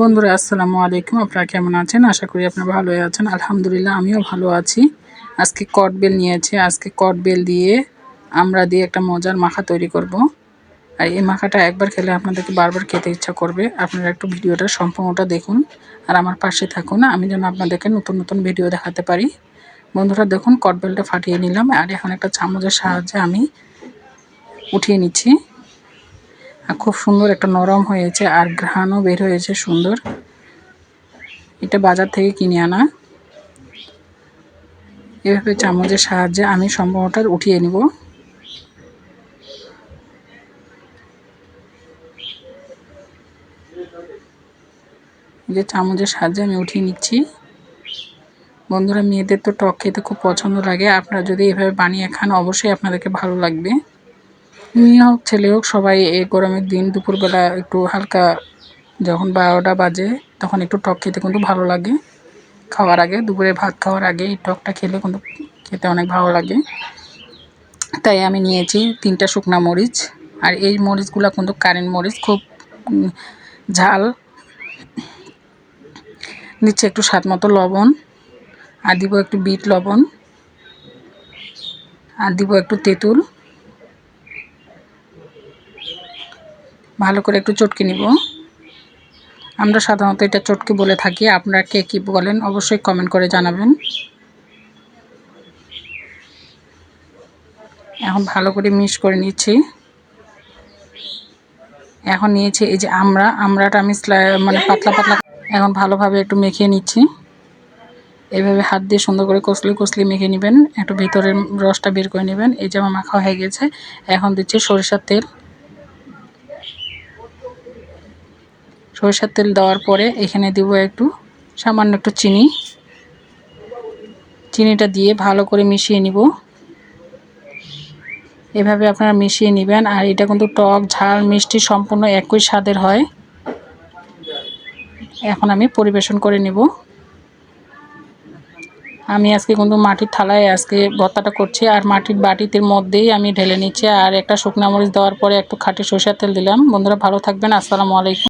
বন্ধুরা, আসসালামু আলাইকুম। আপনারা কেমন আছেন? আশা করি আপনারা ভালোই আছেন। আলহামদুলিল্লাহ, আমিও ভালো আছি। আজকে কটবেল নিয়েছি। আজকে কটবেল দিয়ে আমরা দিয়ে একটা মজার মাখা তৈরি করব। আর এই মাখাটা একবার খেলে আপনাদেরকে বারবার খেতে ইচ্ছা করবে। আপনারা একটু ভিডিওটা সম্পূর্ণটা দেখুন আর আমার পাশে থাকুন। আমি যেন আপনাদেরকে নতুন নতুন ভিডিও দেখাতে পারি। বন্ধুরা, দেখুন কটবেলটা ফাটিয়ে নিলাম। আর এখন একটা চামচের সাহায্যে আমি উঠিয়ে নিচ্ছি। খুব সুন্দর একটা নরম হয়েছে আর ঘ্রাণও বের হয়েছে সুন্দর। এটা বাজার থেকে কিনে আনা। এভাবে চামচের সাহায্যে আমি সম্পূর্ণটা উঠিয়ে নিব। যে চামচের সাহায্যে আমি উঠিয়ে নিচ্ছি। বন্ধুরা, মেয়েদের তো টক খেতে খুব পছন্দ লাগে। আপনারা যদি এভাবে বানিয়ে খান, অবশ্যই আপনাদেরকে ভালো লাগবে। মেয়ে হোক, ছেলে হোক, সবাই এই গরমের দিন দুপুরবেলা একটু হালকা যখন বারোটা বাজে তখন একটু টক খেতে কিন্তু ভালো লাগে। খাওয়ার আগে, দুপুরে ভাত খাওয়ার আগে এই টকটা খেলে কিন্তু খেতে অনেক ভালো লাগে। তাই আমি নিয়েছি তিনটা শুকনা মরিচ আর এই মরিচগুলো কিন্তু কারেন্ট মরিচ, খুব ঝাল। নিচ্ছে একটু স্বাদ মতো লবণ আর দিব একটু বিট লবণ আর দিব একটু তেঁতুল। ভালো করে একটু চটকে নিব। আমরা সাধারণত এটা চটকে বলে থাকি। আপনারা কে কী বলেন অবশ্যই কমেন্ট করে জানাবেন। এখন ভালো করে মিক্স করে নিচ্ছি। এখন নিয়েছি এই যে আমরা। আমরাটা আমি মানে পাতলা পাতলা এখন ভালোভাবে একটু মেখে নিচ্ছি। এভাবে হাত দিয়ে সুন্দর করে কষলি কষলি মেখে নেবেন। একটু ভিতরের রসটা বের করে নেবেন। এই যে আমার মাখা হয়ে গেছে। এখন দিচ্ছি সরিষার তেল। সরিষার তেল দেওয়ার পরে এখানে দিব একটু সামান্য একটু চিনি। চিনিটা দিয়ে ভালো করে মিশিয়ে নিব। এভাবে আপনারা মিশিয়ে নেবেন আর এটা কিন্তু টক, ঝাল, মিষ্টি সম্পূর্ণ একই স্বাদের হয়। এখন আমি পরিবেশন করে নিব। আমি আজকে কিন্তু মাটির থালায় আজকে ভর্তাটা করছি আর মাটির বাটিতে মধ্যেই আমি ঢেলে নিচ্ছি। আর একটা শুকনা মরিচ দেওয়ার পরে একটু খাঁটি সরষের তেল দিলাম। বন্ধুরা ভালো থাকবেন। আসসালামু আলাইকুম।